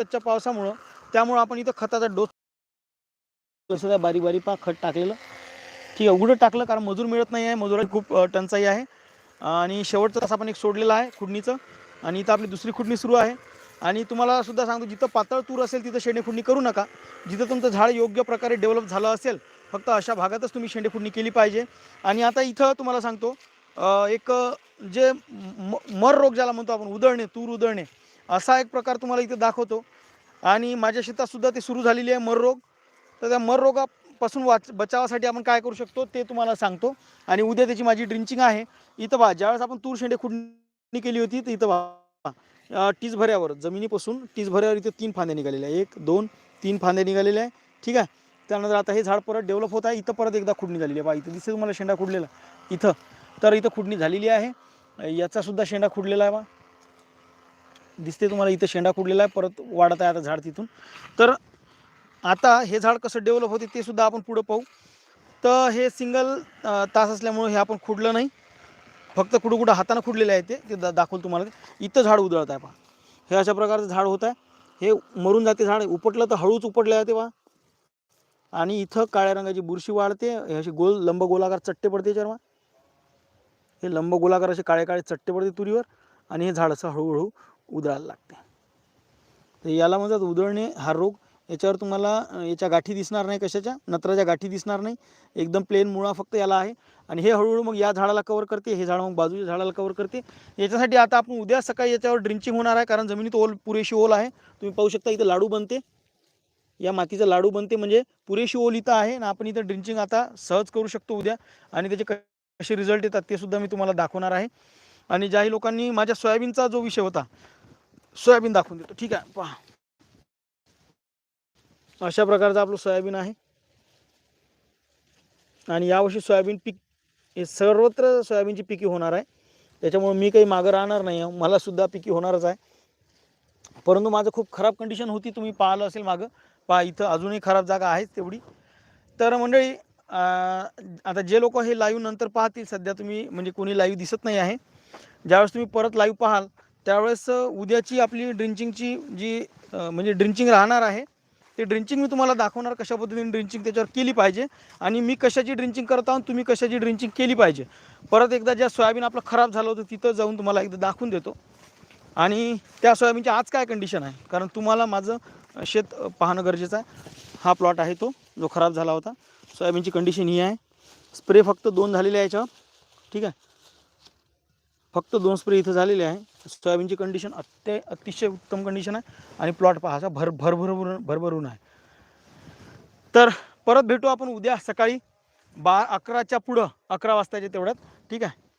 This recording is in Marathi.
सततच्या पावसामुळं त्यामुळं आपण इथं खताचा डोस कसं बारीक बारीक पा खत टाकलेलं. ठीक आहे उघडं टाकलं कारण मजूर मिळत नाही आहे मजुराची खूप टंचाई आहे. आणि शेवटचं तास आपण एक सोडलेलं आहे खुडणीचं. आणि इथं आपली दुसरी खुडणी सुरू आहे. आणि तुम्हाला सुद्धा सांगतो जिथं पातळ तूर असेल तिथं शेंडे खुडणी करू नका. जिथं तुमचं झाड योग्य प्रकारे डेव्हलप झालं असेल फक्त अशा भागातच तुम्ही शेंडे खुडणी केली पाहिजे. आणि आता इथं तुम्हाला सांगतो एक जे म मर रोग ज्याला म्हणतो आपण उधळणे तूर उधळणे असा एक प्रकार तुम्हाला इथे दाखवतो. आणि माझ्या शेतातसुद्धा ते सुरू झालेली आहे मर रोग तर त्या मररोगापासून वाच बचावासाठी आपण काय करू शकतो ते तुम्हाला सांगतो. आणि उद्या त्याची माझी ड्रिंचिंग आहे. इथं पहा ज्यावेळेस आपण तूर शेंडे खुडणी केली होती तर इथं पहा. टीसभऱ्यावर जमिनीपासून टीस इथे इथं तीन फांद्या निघालेल्या आहे एक दोन तीन फांद्या निघालेल्या आहे ठीक आहे? त्यानंतर आता हे झाड परत डेव्हलप होत आहे. इथं परत एकदा खुडणी झालेली आहे. बा इथं दिसते तुम्हाला शेंडा खुडलेला. इथं. तर इथं खुडणी झालेली आहे. याचासुद्धा शेंडा खुडलेला आहे बा दिसते तुम्हाला इथं शेंडा खुडलेला आहे परत वाढत आहे आता झाड तिथून. तर आता हे झाड कसं डेव्हलप होते ते सुद्धा आपण पुढं पाहू. तर हे सिंगल तास असल्यामुळे हे आपण खुडलं नाही. फक्त कुठं कुठं हातानं खुडलेलं आहे ते ते दा दाखवलं तुम्हाला. इथं झाड उधळत आहे पहा. हे अशा प्रकारचं झाड होत आहे. हे मरून जाते झाड उपटलं तर हळूच उपटले जाते पहा. आणि इथं काळ्या रंगाची बुरशी वाढते हे असे गोल लंब गोलाकार चट्टे पडते याच्यावर हे लंब गोलाकार असे काळे काळे चट्टे पडते तुरीवर. आणि हे झाड असं हळूहळू उधळायला लागते. तर याला म्हणतात उधळणे हा रोग. याच्यावर तुम्हाला याच्या गाठी दिसणार नाही कशाच्या नत्राच्या गाठी दिसणार नाही. एकदम प्लेन मुळा फक्त याला आहे. आणि हे हळूहळू मग या झाडाला कवर करते हे झाड मग बाजूच्या झाडाला कवर करते. याच्यासाठी आता आपण उद्या सकाळी याच्यावर ड्रिंचिंग होणार आहे कारण जमिनीत ओल पुरेशी ओल आहे. तुम्ही पाहू शकता इथं लाडू बनते. या मातीचा लाडू बनते म्हणजे पुरेशी ओल इथं आहे आणि आपण इथं ड्रिंचिंग आता सहज करू शकतो उद्या. आणि त्याचे कसे रिझल्ट येतात ते सुद्धा मी तुम्हाला दाखवणार आहे. आणि ज्याही लोकांनी माझ्या सोयाबीनचा जो विषय होता सोयाबीन दाखवून देतो. ठीक आहे पहा. अशा प्रकारचं आपलं सोयाबीन आहे. आणि यावर्षी सोयाबीन पीक हे सर्वत्र सोयाबीनची पिकी होणार आहे. त्याच्यामुळे मी काही मागं राहणार नाही आहे. मला सुद्धा पिकी होणारच आहे. परंतु माझं खूप खराब कंडिशन होती तुम्ही पाहिलं असेल मागं. पहा इथं अजूनही खराब जागा आहेच तेवढी. तर मंडळी आता जे लोक हे लाईव्ह नंतर पाहतील सध्या तुम्ही म्हणजे कोणी लाईव्ह दिसत नाही आहे. ज्यावेळेस तुम्ही परत लाईव्ह पाहाल त्यावेळेस उद्याची आपली ड्रिंचिंगची जी म्हणजे ड्रिंचिंग राहणार आहे ते ड्रिंचिंग मी तुम्हाला दाखवणार कशा पद्धतीने ड्रिंचिंग त्याच्यावर केली पाहिजे आणि मी कशाची ड्रिंचिंग करत आहोत तुम्ही कशाची ड्रिंचिंग केली पाहिजे. परत एकदा ज्या सोयाबीन आपलं खराब झालं होतं तिथं जाऊन तुम्हाला एकदा दाखवून देतो. आणि त्या सोयाबीनची आज काय कंडिशन आहे? कारण तुम्हाला माझं शेत पाहणं गरजेचं आहे. हा प्लॉट आहे तो जो खराब झाला होता. सोयाबीनची कंडिशन ही आहे. स्प्रे फक्त दोन झालेले आहे याच्यावर. ठीक आहे? फक्त दोन स्प्रे इथं झालेले आहे. सोयाबीनची कंडिशन अत्य अतिशय उत्तम कंडिशन आहे. आणि प्लॉट पाहायचा भर भरभरून भरभरून आहे. तर परत भेटू आपण उद्या सकाळी बा अकराच्या पुढं अकरा वाजताच्या तेवढ्यात. ठीक आहे?